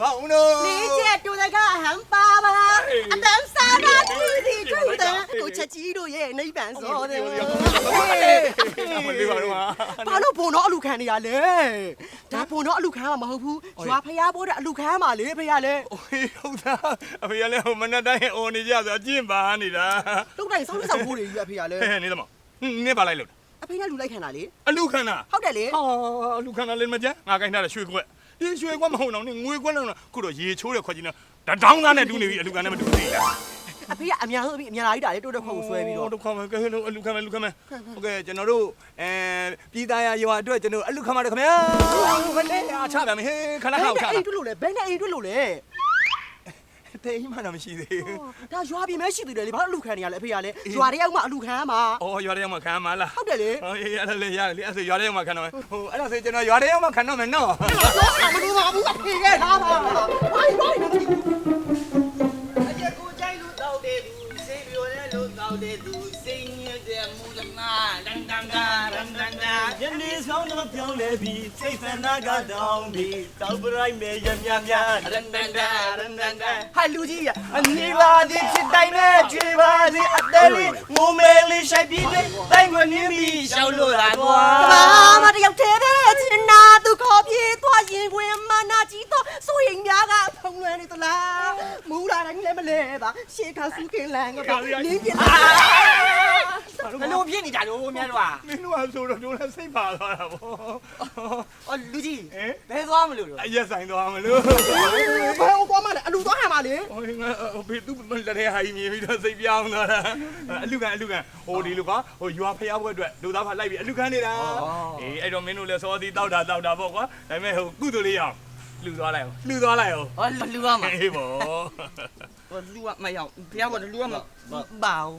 ခေါင်းတို့你姐住在个很巴巴，啊，等啥呢？弟弟住的，我吃鸡肉耶，那一般说的。အမလေးပါတော့ဟာဘာလို့ဘုံတော့အလူခံနေရလဲဒါဘုံတော့အလူခံမှာမဟုတ်ဘူးရွာဖျားပေါ်တဲ့အလူခံမှာလေဖျားလဲဟေးဟုတ်သားအဖေကလည်းဟိုမနက်တိုင်းအော်နေကြဆိုအကျင့်ပါနေတာတုတ်တိုင်းဆုံးဆောင်ဖို့တွေကြီးအဖေကလဲဟဲ့နေသမောင်နင်းပါလိုက်လို့အဖေကလူလိုက်ခံတာလေအလူခန္ဓာဟုတ်တယ်လေဟောအလူခန္ဓာလေးမကြမ်းငါကိုင်းထားတဲ့ရွှေခွက် ပြင်းရွှေကွက်မဟုတ်တော့နဲ့ငွေကွက်လောက်တော့ခုတော့ရေချိုးတဲ့ခွက်ကြီးနဲ့တဒေါင်းသားနဲ့တူးနေပြီအလူကန်နဲ့မတူသေးလားအဖေကအများဆုံးအဖေအများလာကြီးတာလေတိုးတဲ့ခွက်ကိုဆွဲပြီးတော့ဒုက္ခမကဲလို့အလူခံမယ်လူခံမယ်ဟုတ်ကဲ့ကျွန်တော်တို့အဲပြည်သားရရွာအတွက်ကျွန်တော်အလူခံပါတယ်ခင်ဗျာဟုတ်ကဲ့အားချပါမယ်ဟေးခဏခါချပါအဲ့ဒီတွေ့လို့လေဘယ်နဲ့အဲ့ဒီတွေ့လို့လေ တေးမှတော့မရှိသေးဘူးဒါရွာပြည်မဲရှိသေးတယ်လေဘာလို့အလူခံနေရလဲအဖေကလေရွာတယောက်မှအလူခံမှာအော်ရွာထဲမှာခံမလားဟုတ်တယ်လေဟောအေးအဲ့ဒါလည်းရတယ်လေအဲ့ဒါရွာထဲမှာခံတော့မယ်ဟိုအဲ့ဒါဆိုကျွန်တော်ရွာထဲမှာခံတော့မယ်နော်တော့မလို့ပါဘူးအဖေကထားပါဝိုင်းဝို ယနေ့ဆောင်တော့ပြောင်းလဲပြီးစိတ်ဆန္ဒကတောင်းပြီးတောက်ပရိုက်မဲ့ရမြမြရန်ဒန်ဒါရန်ဒန်ဒါဟာလူကြီးရအနေပါသည်ဖြစ်တိုင်းနဲ့ကြွေပါသည်အသေးလေးငိုမဲလေးရှိုက်ပြီးတိုင်းကိုနင်းပြီးရှောက်လို့လာကွာဘာမတယောက်တည်းပဲချင်နာသူခေါ်ပြေးသွားရင်ဝင်မနာကြီးတော့စိုးရင်များကဖုံးလွယ်နေသလားမူလာတိုင်းလည်းမလဲပါရှေးခါစုခင်လန်ကပါနင်းပြလာ ဘယ်လိုဖြစ်နေကြလို့များတော့မင်းတို့ကဆိုတော့တို့လည်းစိတ်ပါသွားတာဗောအော်လူကြီးဟင်ဘယ်သွားမလို့လို့အရက်ဆိုင်သွားမလို့ဘယ်သွားမှလဲအလူသွားဟန်ပါလေဟိုငါဘေးသူလက်ထဲဟာကြီးမြင်ပြီးတော့စိတ်ပြောင်းသွားတာအလူကန်အလူကန်ဟိုဒီလူကဟိုရွာဖျားဘွက်အတွက်လူသားဖလိုက်ပြီးအလူကန်နေတာအေးအဲ့တော့မင်းတို့လည်းစောသည်တောက်တာတောက်တာပေါ့ကွာဒါပေမဲ့ဟိုကုသိုလ်လေးရအောင်လှူသွားလိုက်အောင်လှူသွားလိုက်အောင်ဟောလူကမှာအေးဗောဟောလူကမရောက်ဘုရားကလူကမပါဘူး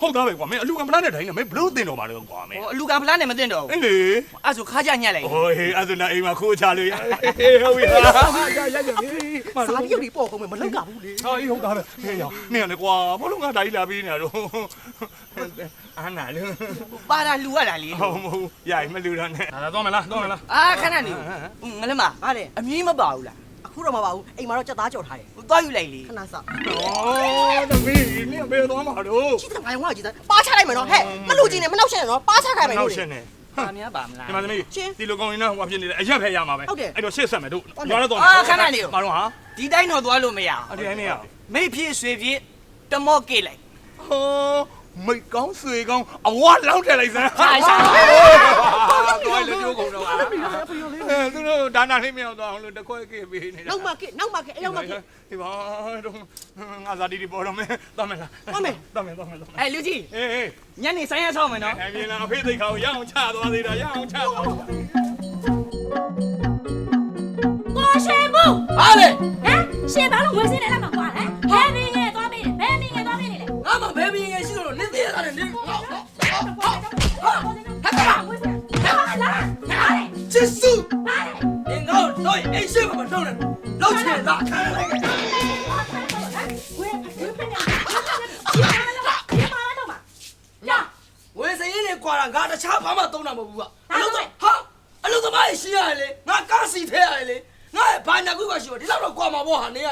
ဟုတ်သားပဲကွာမင်းအလူကမလားနဲ့တိုင်းနဲ့မင်းဘလို့တင်တော့ပါတော့ကွာမင်းဟောအလူကဖလားနဲ့မသိတော့ဘူးအေးလေအဲ့ဆိုခါကြညက်လိုက်ဟိုဟေးအဲ့ဒါနဲ့အိမ်မှာခိုးချလို့ရအေးဟုတ်ပြီဟာရရရမစားပြုတ်တွေပေါ့ကုန်မယ်မလောက်ကဘူးလေဟာအေးဟုတ်သားပဲဟေးရနင်းလေကွာဘလို့ငါဓာကြီးလာပြီးနေတာတော့အာနာလို့ပါတာလူရတာလေဟုတ်မဟုတ်ရရင်မလူတော့နဲ့ဒါတော့မလားတော့မလားအာခဏနေငလမဟာလေအမြင်မပါဘူးလားအ ခုတော့မပါဘူးအိမ်မှာတော့ကြက်သားကြော်ထားတယ်သွားယူလိုက်လေခဏစောင့်ဩတမီးနင်းဘယ်တော့မှာတော့ချစ်တဲ့ငါရောကြည့်စမ်းပါချလိုက်မယ်နော်ဟဲ့မလူကြီးနဲ့မနှောက်ရှက်နဲ့နော်ပါချခိုင်းမယ်နောလို့က်ရှင်းနေပါများပါမလား ဒီမှာသမီးဒီလိုကောင်းရင်တော့ဟိုဖြစ်နေတယ်အရက်ဖယ်ရမှာပဲအဲ့တော့ရှေ့ဆက်မယ်တို့ရွာတော့တော့ပါတော့ဟာဒီတိုင်းတော့သွားလို့မရအောင်အဒီတိုင်းမရမိတ်ဖြစ်ဆွေဖြစ်တမော့ကေးလိုက်ဟော မိတ်ကောင်းဆွေကောင်းအဝလောက်ထည့်လိုက်စမ်းဟာရှာတော့လေတို့ကုန်တော့ဟာအဲသူတို့ဒါနာလေးမရောက်တော့အောင်လို့တခွဲကေပေးနေတာနောက်မှကနောက်မှကအဲ့ရောက်မှကဒီပါတော့ငါဇာတိဒီပေါ်တော့မယ်တော့မယ်လားတော့မယ်တော့မယ်တော့မယ်အဲလူကြီးအေးအေးညနေဆိုင်ရဆောက်မယ်နော်အပြင်လာအဖေသိခါကိုရအောင်ချသွားသေးတာရအောင်ချသွားကိုရှင်ဘူးဟာလေဟမ်ရှင်ဘာလို့ဝယ်စင်းနေလိုက်မှာကွာ လေချစ်စုပါလေအင်္ဂေါတော့အိရှိမမတော့နဲ့လောက်ချင်လားခံလိုက်ဝယ်ဝယ်ဖက်ဖက်နေရှင်ပါလားရှင်ပါလားတော့မှာလာဝယ်စရင်နဲ့ကွာတာငါတခြားဘာမှသုံးတာမဟုတ်ဘူးကအလုပ်သဟာအလုပ်သမားရှိရလေငါကားစီထဲရလေငါဘာညာကွေးပါရှိတော့ဒီလောက်တော့ကွာမှာပေါ့ဟာနေ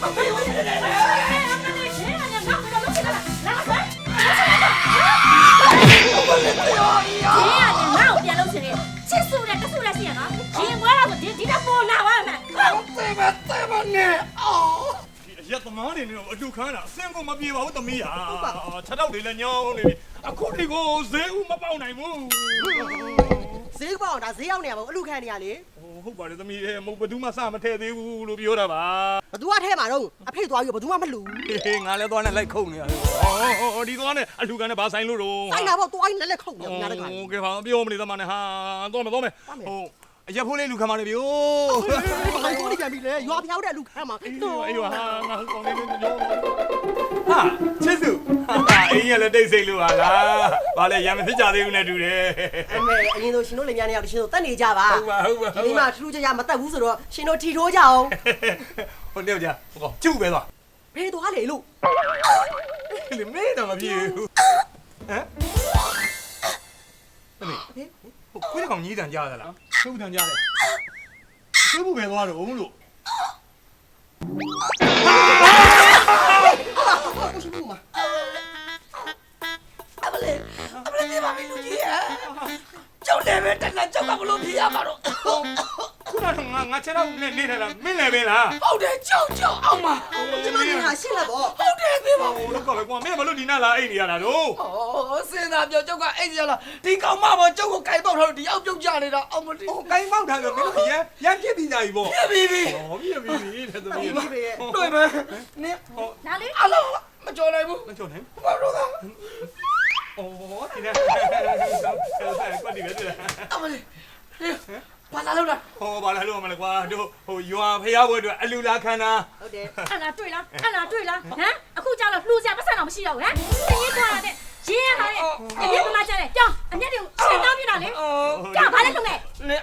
ရတယ်ပေါ်တယ်မပြောနဲ့အဲ့ကွာအချောင်းမရှိဘူးလေဘာလို့ကွာကြအချောင်းမရှိဘူးလေချစ်စုပါတော့ငါတယ်တော့ငါလုံးရတယ်တော့ငါလုံးရပါလားငါ့ကိုပြန်လုပ်ချင်တယ်ချစ်စုနဲ့တဆုနဲ့ရှိရနော်ရင်ဝဲတော့ဒီဒီတော့ပေါ်လာပါမယ်တဲ့မတဲ့မနဲ့အော်ရက်သမားတွေနဲ့အတူခမ်းတာအစင်ကိုမပြေပါဘူးသမီးဟာချက်တော့တွေလည်းညောင်းနေပြီအခုဒီကိုဈေးဦးမပေါက်နိုင်ဘူးဈေးပေါအောင်ဒါဈေးရောက်နေရပါဘူးအလူခံနေရလေ ဟုတ်ပါတယ်သမီးရဲ့မဟုတ်ဘသူမှစမထဲသေးဘူးလို့ပြောတာပါဘသူကထဲမှာတော့အဖေသွားပြီးဘသူမှမလူဟေးငါလည်းသွားနဲ့လိုက်ခုန်နေရတယ်ဟောဒီသွားနဲ့အလူကန်နဲ့ဘာဆိုင်လို့တော့ဆိုင်တာပေါ့သွားရင်လည်းလက်ခုတ်နေရတာက ဟုတ်ကဲ့ပါပြောမနေသမနဲ့ဟာသွားမယ်သွားမယ်ဟုတ် အရက်ဖိုးလေးလူခံပါလေဗျိုဘာကိုနေကြပြီလဲရွာဖျောက်တဲ့အလူခံမှာအေးအေးဟာငါကောင်းနေနေပြောဟာချစ်စုဟာအင်းရလည်းတိတ်ဆိတ်လို့ပါလားဘာလဲရံမဖြစ်ကြသေးဘူးနဲ့တူတယ်အမေအရင်ဆိုရှင်တို့လင်မယားနေရောက်ရှင်တို့တက်နေကြပါဟုတ်ပါဟုတ်ပါဒီနေ့မှထူးထူးခြားခြားမတက်ဘူးဆိုတော့ရှင်တို့ထီထိုးကြအောင်ဟိုတယောက်ကြာဟောကျုပ်ပဲသွားဖေးသွားလေလို့လေမေးတော့မပြေဘူးဟမ်တမီး ဟိုခွေးကောင်ကြီးတန်ကြားသလားခွေးတန်ကြားတယ်ခွေးဘူးပဲသွားတော့ဘုံလို့ကိုရှင်ဘူးမှာအမလေးအမလေးဒီမှာမလူကြီးရဲ့ကျောင်းလည်းပဲတက်လာကျောင်းကဘလို့ပြရမှာတော့ခုနကငါငါချက်တော့နေနေတယ်လားမင်းလည်းပဲလားဟုတ်တယ်ကျောင်းကျောင်းအောင်မှာကျမတို့ဟာရှင်းလက်ပေါ့ဟုတ်တယ်ဒီ မှာဟိုလောက်ကပဲကွာမင်းဘာလို့ဒီနားလာအိတ်နေရတာတော့ဩစဉ်းစားပြောကျောင်းကအဲ့ဒီလားဒီကောင်မပေါ်ကျောင်းကိုကြိုက်တော့တော့ဒီအောင်ပြုတ်ကြနေတာအောင်မတီးဟိုကိုင်းပေါက်ထားဆိုမင်းတို့ရရမ်းပြစ်ပြီးကြပြီပေါ့ပြပြီပြီဟောပြစ်ပြီးပြီတဲ့သမီးဒီဖေးရဲ့တွေ့မယ်နင်လာလေအလောမကြော်နိုင်ဘူးမချုံနိုင်ဘာလို့လဲအော်ဒီနေ့ကွက်ဒီပဲတဲ့အမလေး ဘာလာလို့လားဟောဘာလဲလို့မလဲကွာတို့ဟိုရွာဖျားပွဲအတွက်အလူလာခန္ဓာဟုတ်တယ် အဲ့လားတွေ့လားအဲ့လားတွေ့လားဟမ်အခုကြောက်တော့လှူစရာပတ်စံတော့မရှိတော့ဘူးဟမ်တင်းရေးသွားတာနဲ့ ရင်းရတာနဲ့အမြတ်ကမှကျတယ်ကြောင်းအမြတ်တွေကိုရှင်းတောင်းပြတာလေကြောက်ဘာလဲလုပ်လဲနင်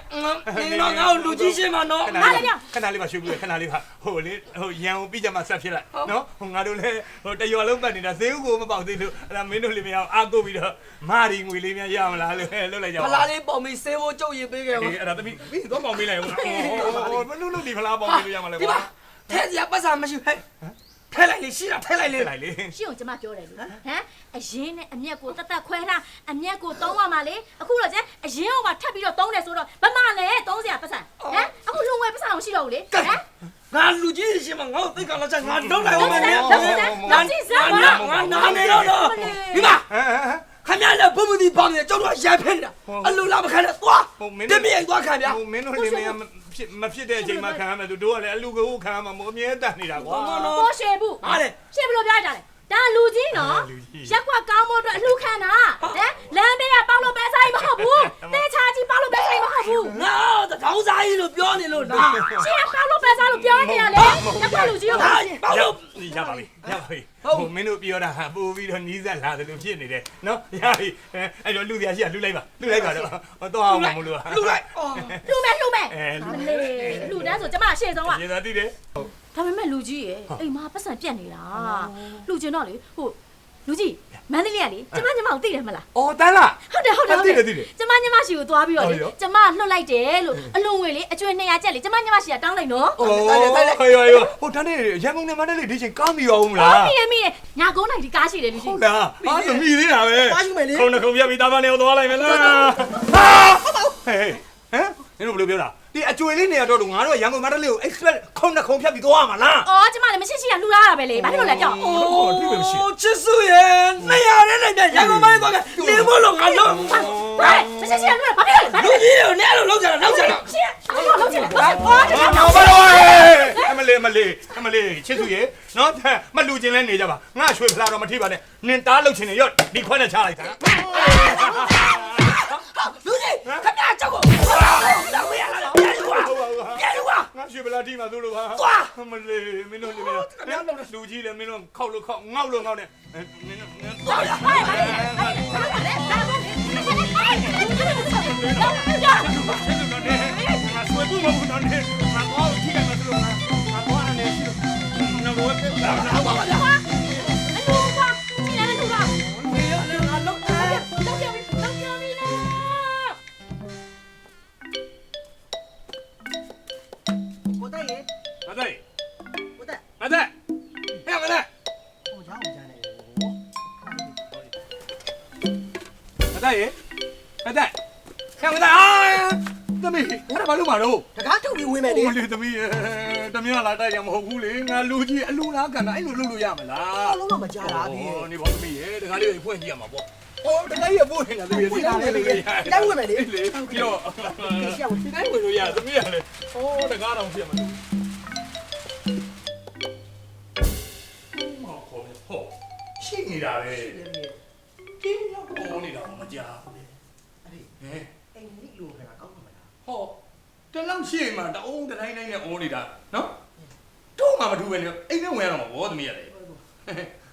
နင်တော့ငါ့ကိုလူကြီးရှင်းမှာနော် ခဏလေးခဏလေးပါရှုပ်ပြီးခဏလေးပါဟိုလေဟိုရန်ကိုပြီးကြမှာဆက်ဖြစ်လိုက်နော်ဟိုငါတို့လည်းဟိုတရွာလုံးပတ်နေတာဈေးဥကိုမပေါက်သေးလို့အဲ့ဒါမင်းတို့လေးမရအောင်အားကိုပြီးတော့မာရီငွေလေးများရမလားလို့လှုပ်လိုက်ကြဖပါလားလေးပုံပြီးဆေးဖို့ကြုတ်ရင်ပေးခဲ့အေးပါအဲ့ဒါသမီးပြီးတော့ပေါင်ပေးလိုက်ဦးဟိုမလို့လို့ဒီဖလားပေါင်ပေးလို့ရမှာလဲဒီကွာ မှာထဲစရာပတ်စာမရှိဟဲ့ ထဲလိုက်လေရှိတာထဲလိုက်လေလိုက်လေရှင်းကိုကျမပြောတယ်လေဟမ်အရင်နဲ့အမျက်ကိုတတ်တတ်ခွဲထားအမျက်ကိုသုံးရမှာလေအခုတော့ကျအရင်ကမှထပ်ပြီးတော့သုံးတယ်ဆိုတော့ဗမာလည်းသုံးစရာပတ်စံဟမ်အခုလုံဝဲပတ်စံတော့မရှိတော့ဘူးလေဟမ်ငါလူကြီးရှင်းမှာငါ့ကိုသိက္ခာလာချက်ငါတော့လိုက်အောင်မယ်လောက်စမ်းလောက်စမ်းလောက်စမ်းပါငါနာနေတော့တော့ဒီမှာဟမ်ဟမ်ဟမ် ခမရလည်းဘုံမဒီပေါင်းနေကျောင်းတော့ရိုက်ဖက်နေတာအလူလာမခံနဲ့သွားတမီးသွားခံဗျာဟိုမင်းတို့လေးမရမဖြစ်မဖြစ်တဲ့အချိန်မှာခံရမယ်သူတို့ကလည်းအလူကိုခံရမှာမအမြဲတတ်နေတာကွာပေါ်ရှေဘူးဟာလေရှေဘယ်လိုပြောရကြလဲ ဒါလူကြီးနော်လူကြီးရက်ကွက်ကောင်းဖို့အတွက်အလှခံတာဟမ်လမ်းဘေးကပေါက်လို့ပဲဆိုင်မဟုတ်ဘူးတဲချာကြီးပေါက်လို့ပဲဆိုင်မဟုတ်ဘူးငါတောင်းစားကြီးလို့ပြောနေလို့လားရှေကပေါက်လို့ပဲဆိုင်လို့ပြောနေရလေရက်ကွက်လူကြီးကိုဟာပေါလို့ရပါပြီရပါပြီဟိုမင်းတို့ပြောတာဟာပို့ပြီးတော့နီးစပ်လာတယ်လို့ဖြစ်နေတယ်နော်ရပြီအဲ့တော့လူစရာရှိရလူလိုက်ပါလူလိုက်ပါတော့ဟောတော့အောင်မလို့လူလိုက်အော်လှူမယ်လှူမယ်အဲလူလေလှူတန်းဆိုကျမရှေ့ဆုံးကရေသာတိတယ် ဒါပေမဲ့လူကြီးရဲ့အိမ်မှာပတ်စံပြက်နေတာလှူကျင်တော့လေဟိုလူကြီးမန္တလေးကလေကျမညီမကိုသိတယ်မလားအော်တန်းလားဟုတ်တယ်ဟုတ်တယ်သိတယ်သိတယ်ကျမညီမရှိကိုသွားပြီးတော့လေဟုတ်ရောကျမလွတ်လိုက်တယ်လို့အလွန်ငွေလေအကျွေး200ကျပ်လေကျမညီမရှိကတောင်းလိုက်နော်အော်ဟေးဟေးဟိုတန်းနေရန်ကုန်နဲ့မန္တလေးဒီချိန်ကားမီရောဘူးလားမိရမိရညာကုန်းနိုင်ဒီကားရှိတယ်လူကြီးဟုတ်လားဟာသမီးသေးတာပဲပါယူမယ်လေခုံနှခုံပြပြီးတာမနေသွားလိုက်မယ်လားဟာဟေးဟမ်နင်တို့ဘယ်လိုပြောတာ ဒီအကျွေလေးနေရတော့ငါတို့ရန်ကုန်မန္တလေးကို express ခုံနှခုံဖြတ်ပြီးသွားမှာလားအော်ကျမလည်းမရှိရှိကလှူရတာပဲလေဘာလို့လဲကြောက်ဒီပဲမရှိချစ်စုရဲ့နေရတဲ့နဲ့ရန်ကုန်မိုင်းသွားကနေမလို့ငါလုံးဟဲ့မရှိရှိကလှူရဘာဖြစ်လဲလူကြီးကိုနဲ့လို့လောက်ကြတာလောက်ကြတာရှင်းအော်လုံးချင်တယ်အော်ကျမဟောပါတော့အမလေးအမလေးအမလေးချစ်စုရေနော်မလူချင်းလဲနေကြပါငါရွှေဖလာတော့မထိပါနဲ့နင်တားလုတ်ချင်နေရော့ဒီခွက်နဲ့ချလိုက်တာလူကြီးခမရကြောက်ကိုလောက်ရလာပြန်ယူပါပြန်ယူပါ ငါ ရွှေဖလာထိမှာသူ့လိုပါသွားအမလေးမင်းတို့လေးလူကြီးလေမင်းတို့ခောက်လို့ခောက်ငေါက်လို့ငေါက်နဲ့နင်နင်သွားရဘာလဲဘာလဲဘာလဲဘာလဲငါဆွေဘူးမဘူးတော့နေငါတော့ထိတယ်မသူ့လိုငါငါတော့အနေရှိတော့ငါတော့ပြတာပါပါ သိကိုတက်မသိဟဲ့မသိဟိုရောင်းကြတယ်မသိရေမသိဟဲ့မသိအာသမီးဘာဘာလို့မတော့တကားထုတ်ပြီးဝင်မယ်လေဟိုလေသမီးတမင်းလာတိုက်ရမဟုတ်ဘူးလေငါလူကြီးအလူလားကန်တာအဲ့လိုလုပ်လို့ရမလားအလုံးတော့မကြတာပြီနေပါသမီးရေတခါလေးဖွင့်ကြည့်ရမှာပေါ့ဟောတကယ်ရပို့နေတာသမီးဒီတိုင်းဝင်လို့ရတိုင်းဝင်မယ်လေလေပြီးတော့ဒီတိုင်းဝင်လို့ရသမီးရလေ နေတာပဲပြင်းရောက်ပေါ်နေတာမကြောက်ဘူးဟဲ့အိမ်ကြီးလိုခါကောင်းမှာလားဟောတလောက်ရှိမှတအုံးတတိုင်းတိုင်းနဲ့အော်နေတာနော်တော့မှမထူးပဲလေအိမ်နဲ့ဝင်ရတော့မှာဗောသမီးရလေ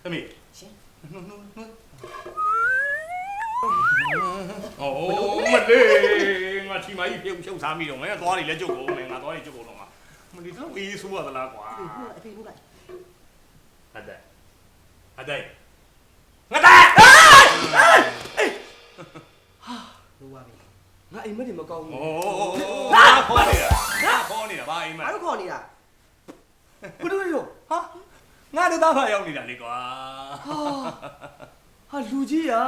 သမီးရှင်နှုတ်နှုတ်နှုတ်အော်မလေးငါချီမကြီးပြုတ်ဖြုတ်စားမိတော့ငါသွားနေလဲကြုတ်ကုန်မယ်ငါသွားနေကြုတ်ကုန်တော့မှာမလီတော့အေးဆိုးရသလားကွာအဖေဘူးလိုက်ဟတ်တဲ့ဟတ်တဲ့ငါတဲ့ လိုပါပြီငါအိမ်မက်တွေမကောင်းဘူးငါခေါ်နေတာငါခေါ်နေတာဘာအိမ်မက်ဘာလို့ခေါ်နေတာဘယ်လိုလဲလို့ဟာငါတို့သားဖာရောက်နေတာလေကွာဟာဟာလူကြီးอ่ะ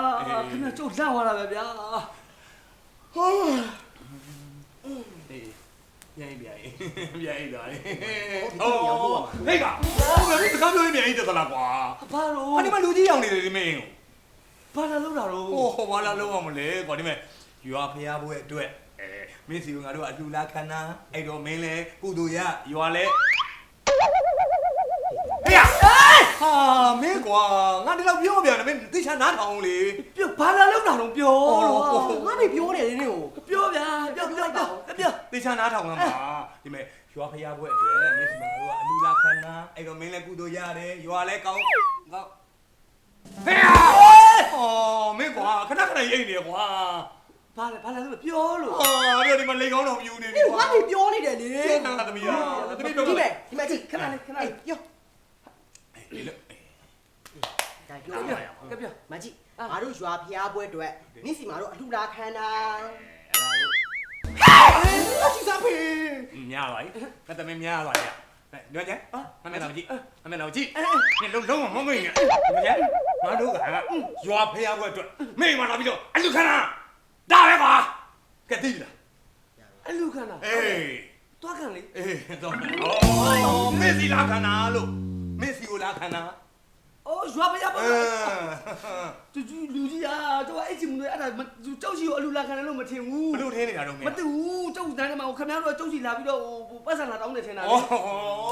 ခင်ဗျာကျုပ်လန့်သွားတာပဲဗျာဟာအေးညိုင်ပြိုင်ပြိုင်လာလေဟောဟေးကဟိုဘယ်လိုစကားပြောနေနေတသလားကွာဘာလို့ဟာဒီမှာလူကြီးရောက်နေတယ်ဒီမင်းကို ဘာလာလောက်တာတော့ဟိုဟောဘာလာလုံးအောင်မလဲကွာဒီမဲ့ရွာဖျားပွဲအတွက်အဲမင်းစီကငါတို့အလှလာခဏအဲ့တော့မင်းလဲကုသိုလ်ရရွာလဲဟေးဟာမင်းကွာငါဒီလောက်ပြောပြန်တယ်မင်းသိချာနားထောင်လေပြောဘာလာလောက်တာတော့ပြောလို့ငါမေပြောတယ်နင်းကိုပြောဗျာပြောပြောပြောပြောတေချာနားထောင်ကမှာဒီမဲ့ရွာဖျားပွဲအတွက်မင်းစီမတို့ကအလူလာခဏအဲ့တော့မင်းလည်းကုသိုလ်ရတယ်ရွာလည်းကောင်းကောင်းဟေး အော်မင်းကွာခဏခဏရိတ်နေကွာဘာလဲဘာလာလို့ပြောလို့အော်ပြောဒီမှာလေကောင်းတော်မြူနေပြီဒီငါမေပြောနေတယ်လေရှင်းနာသမီးရသမီးပြောဒီမယ်မဲ့ဒီမဲ့ကြည့်ခဏလေးခဏလေးပြောလေလေဒါကပြောပြောကပြောမကြည့်ငါတို့ရွာဖျားပွဲအတွက်နေ့စီမှာတော့အလှလာခန္ဓာအဲ့ဒါအကြည့်စားဖေများပါ යි ငါသမီးများပါ යි ညွှန်ကြအမေတော်ကြည့်အမေတော်ကြည့်ညလုံးလုံးမမင်းညည ငါတို့ကရွာဖျားပွဲအတွက်မိမလာပြီးတော့အလူခဏဒါပဲကွာကဲတိလားအလူခန္ဓာအေးတွားခံလေအေးတော့အော်မက်ဆီလာခဏလို့မက်ဆီကိုလာခဏ အော်ရွာပရပါအဲတူတူလူကြီးอ่ะတော့အဲ့ချင်မလို့အဲ့ဒါကြောက်စီကိုအလူလာခံတယ်လို့မထင်ဘူးဘလို့ထင်းနေတာတော့မမင်းတူဘူးကြောက်တန်းထဲမှာခင်ဗျားတို့ကြောက်စီလာပြီးတော့ဟိုပတ်စံလာတောင်းနေထင်တာလေအော်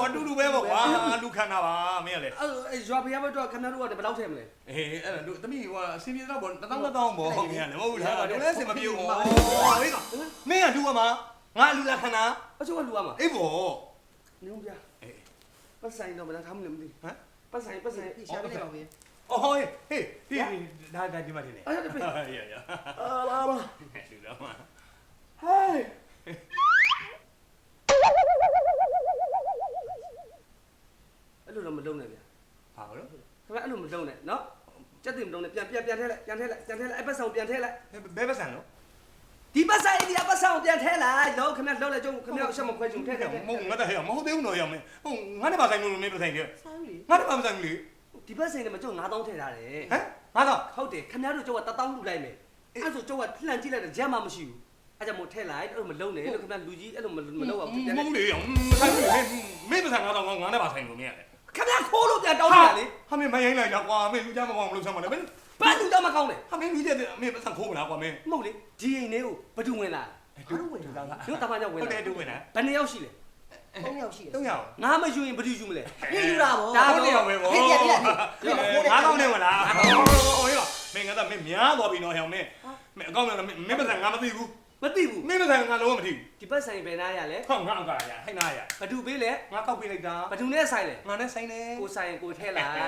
အတူတူပဲပေါ့ကွာလူခဏပါမင်းကလေအဲ့ရွာပရပါတော့ခင်ဗျားတို့ကဘယ်လောက်ထဲမလဲအေးအဲ့ဒါတို့သမီးဟိုအစင်ပြေတော့ပေါ့တောင်းတောင်းပေါ့မင်းကလည်းမဟုတ်ဘူးလားတို့လည်းအစင်မပြေဘူးဟေးကမင်းကလူကမှာငါလူလာခဏအချို့ကလူရမှာအေးပေါ့နုံပြအေးပတ်ဆိုင်တော့မလားထားမလို့မသိဟမ် ပတ်ဆိုင်ပတ်ဆိုင်ရှာပြလိုက်ပါဦးအော်ဟေးဟေးဒီဒါဒါဒီမှာတင်နေအဲ့ဒါပဲရရအာလာလာလူတော့မှာဟေးအဲ့လိုတော့မလုံးနဲ့ဗျာဟာလို့ခင်ဗျာအဲ့လိုမလုံးနဲ့နော်စက်တင်မလုံးနဲ့ပြန်ပြန်ပြန်ထဲလိုက်ပြန်ထဲလိုက်ပြန်ထဲလိုက်အဲ့ပတ်ဆောင်ပြန်ထဲလိုက်ဘယ်ပတ်စံလို့ဒီပတ်ဆိုင်ဒီပတ် ဆောင်ပြန်ထဲလိုက်တော့ခင်ဗျာလုံးလိုက်ကြုံခင်ဗျာအချက်မခွဲကြုံထဲထဲမဟုတ်ငါတဟဲ့မဟုတ်သေးဘူးတော့ရမယ်ဟုတ်ငါနဲ့ပါဆိုင်လို့မင်းပဆိုင်တယ်ဆိုင်လေငါနဲ့ပါမဆိုင်ဘူးလေဒီပတ်ဆိုင်နဲ့မကြုံ9000ထည့်ထားတယ်ဟမ်ငါတော့ဟုတ်တယ်ခင်ဗျားတို့ကြောက်က1000လူလိုက်မယ်အဲ့ဆိုကြောက်ကလှန်ကြည့်လိုက်တော့ဂျမ်းမှမရှိဘူးအဲ့ကြောင့်မို့ထည့်လိုက်အဲ့လိုမလုံးနဲ့လို့ခင်ဗျာလူကြီးအဲ့လိုမမလုံးအောင်မပြန်ဟုတ်လေမဆိုင်ဘူးလေမင်းပဆိုင်ငါတော့ငါနဲ့ပါဆိုင်လို့မင်းရတယ်ခင်ဗျာခိုးလို့ပြန်တောင်းနေတာလေဟာမင်းမရိုင်းလိုက်တော့ကွာမင်းလူကြမကောင်းမလို့ဆမ်းမလဲမင်းဘာလူတော့မကောင်းလဲဟာမင်းလူကြမင်းပဆိုင်ခိုးမလားကွာမင်းမဟုတ်လေဒီအိမ်လေးကိုဘယ်သူဝင်လာ တူဝင်လာကတို့တမန်ကြောင့်ဝင်ဟုတ်တလာယ်တူဝင်လာဘယ်နှစ်ယောက်ရှိလဲ3ယောက်ရှိတယ်တုံးရအောင်ငါမယူရင်ဘယ်သူယူမလဲပြည့်ယူတာဗောဒါဟုတ်တယ်ပဲဗောငါကောင်းနေမလားဟိုရောမင်းငါတော့မင်းများသွားပြီနော်ဟောင်မင်းမင်းအကောင်းမလားမင်းပဆိုင်ငါမသိဘူး မသိဘူးမင်းပဆိုင်ငါလုံးဝမသိဘူးဒီပတ်ဆိုင်ဘယ်နာရလဲဟောငါအကားရဟိုင်းနာရဘယ်သူပေးလဲငါကောက်ပြလိုက်တာဘယ်သူနဲ့ဆိုင်လဲငါနဲ့ဆိုင်နေကိုဆိုင်ကိုထဲလိုက်ငါ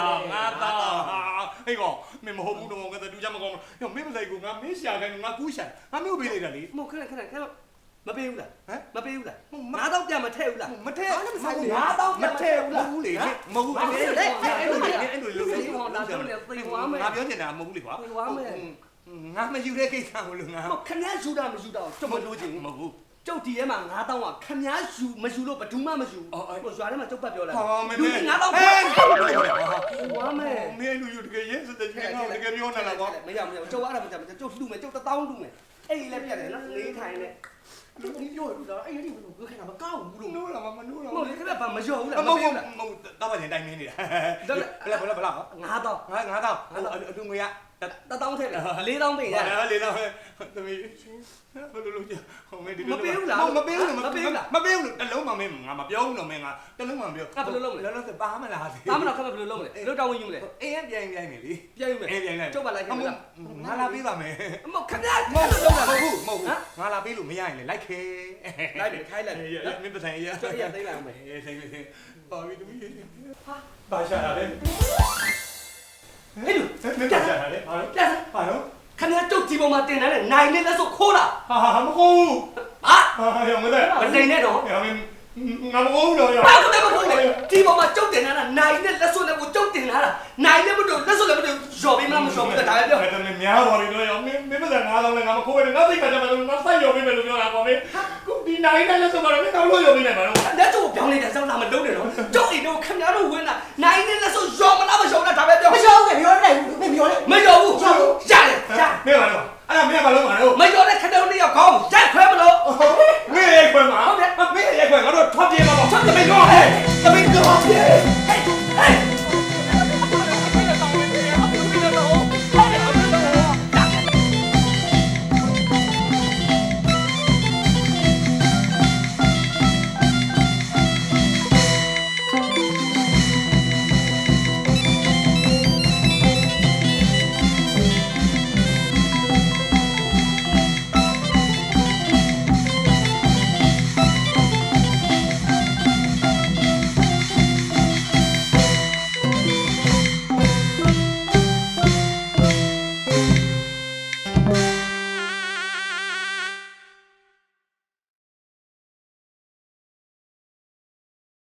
တော့ငါတော့ဟေးကောမင်းမဟုတ်ဘူးတော့ငါတူကြမကောင်းဘူးမင်းပဆိုင်ကငါမင်းရှာခိုင်းငါကူးရှာငါမျိုးပေးလိုက်တာလေမဟုတ်ခဏခဏခဏမပေးဘူးလားဟမ်မပေးဘူးလားဟုတ်မငါတော့ပြန်မထည့်ဘူးလားမထဲငါတော့မထဲဘူးဘူးလေမဟုတ်ဘူးအဲ့လိုအဲ့လိုအဲ့လိုလို့ငါပြောချင်တာမဟုတ်ဘူးလေကွာ ငါမယူတဲ့ကိစ္စမလို့ငါမခဏယူတာမယူတော့ကျုပ်မလို့ချင်မဟုတ်ဘူးကျုပ်ဒီထဲမှာ9000ကခမည်းယူမယူလို့ဘဒူးမှမယူအော်အဲ့ဟိုရွာထဲမှာကျုပ်ပတ်ပြောလိုက်ဟာမင်းလူဟဲ့ကြီး9000ဟဲ့ဝမ်းမယ်မင်းလူယူတကယ်ရဲစတဲ့ကြီးငါတကယ်ပြောနေလားကွာမရမရကျုပ်အဲ့ဒါမကြမ်းကျုပ်လှူမယ်ကျုပ်1000လှူမယ်အဲ့ဒီလည်းပြတ်တယ်နော်လေးထိုင်နဲ့လူကြီးပြောရလို့အဲ့ဒီလိုကိုခိုင်းတာမကောင်းဘူးလို့နိုးလားမနိုးလားမဟုတ်လေခဏဘာမလျော်ဘူးလားမဟုတ်ဘူးမဟုတ်တော့ပါရင်တိုင်မင်းနေတာဘယ်ဘယ်ဘယ်လား9000ငါငါတော့အလူငွေရ တတောင်းထည့်တယ်လေးတောင်းပေးရဟာလေတော့သမီးဘယ်လိုလုပ်ကြဟိုမင်းဒီမပေးဘူးလားမပေးဘူးမပေးဘူးလားမပေးဘူးတလုံးမှမင်းငါမပြောဘူးတော့မင်းငါတလုံးမှမပြောငါဘယ်လိုလုပ်မလဲလောလောဆယ်ပါမလားဘာမှတော့ခက်မဘယ်လိုလုပ်မလဲလို့တောင်းဝင်ယူမလဲအေးပြိုင်ပြိုင်နေလေပြယူမယ်အေးပြိုင်လိုက်ကျုပ်ပါလိုက်ခင်ဗျာငါလာပေးပါမယ်မဟုတ်ခင်ဗျာမဟုတ်ဘူးမဟုတ်ဘူးမဟုတ်ဘူးငါလာပေးလို့မရရင်လေလိုက်ခဲလိုက်တယ်ခိုင်းလိုက်အေးမင်းပစံအေးကျုပ်ရသိမ်းလိုက်အောင်မယ်အေးသိသိပါပြီတမီးဟာပါရှာလာလေ ဟဲ့လူမင်းပါရှာလာလေဟာပြတ်ဟာတော့ခင်ဗျာကျုပ်ဒီပေါ်မှာတင်ထားတဲ့နိုင်နဲ့လက်စုပ်ခိုးတာဟာဟာမဟုတ်ဘူးဟာဟာရောမလဲမနေနဲ့တော့ရောမင်း ငါမဟုတ်ဘူးတော့ရောဘာလို့လဲမဟုတ်လဲဒီပေါ်မှာကျုပ်တင်ထားတာနိုင်နဲ့လက်စုပ်နဲ့ကိုကျုပ်တင်ထားတာနိုင်နဲ့မတို့လက်စုပ်လည်းမတို့ရော်ပေးမလားမရော်ဘူးဒါပဲပြောအဲ့ဒါလည်းများပါလိမ့်တော့ရောမင်းမင်းပစံငါတော့လည်းငါမခိုးဘူးငါသိကြတယ်မလို့ငါစိုက်ရောပေးမယ်လို့ပြောတာပေါ့မင်းခုဒီနိုင်နဲ့လက်စမတော့မင်းတော့လို့ရောပေးနေမှာတော့လက်စုပ်ပြောင်းနေတာစောင်းလာမလုံးနဲ့တော့ကျုပ်အိမ်တော့ခင်ဗျားတို့ဝင်တာနိုင်နဲ့လက်စုပ်ရော်မလားမရော်ဘူးဒါပဲပြောမရှောင်းနဲ့ပြောနေဘူးမပြောနဲ့မရော်ဘူးရတယ်ရတယ်မင်းပါတော့ အဲ့ဒါမင်းကဘာလုပ်မှာလဲမကျော်တဲ့ခက်တဲ့နှစ်ယောက်ခေါင်းရိုက်ခွဲမလို့ငေးရိုက်ခွဲမှာဟုတ်တယ်မင်းရိုက်ခွဲငါတို့ထွက်ပြေးမှာပေါ့ဆက်တမိန်တော့ဟဲ့တမိန်တော့ဟဲ့ဟဲ့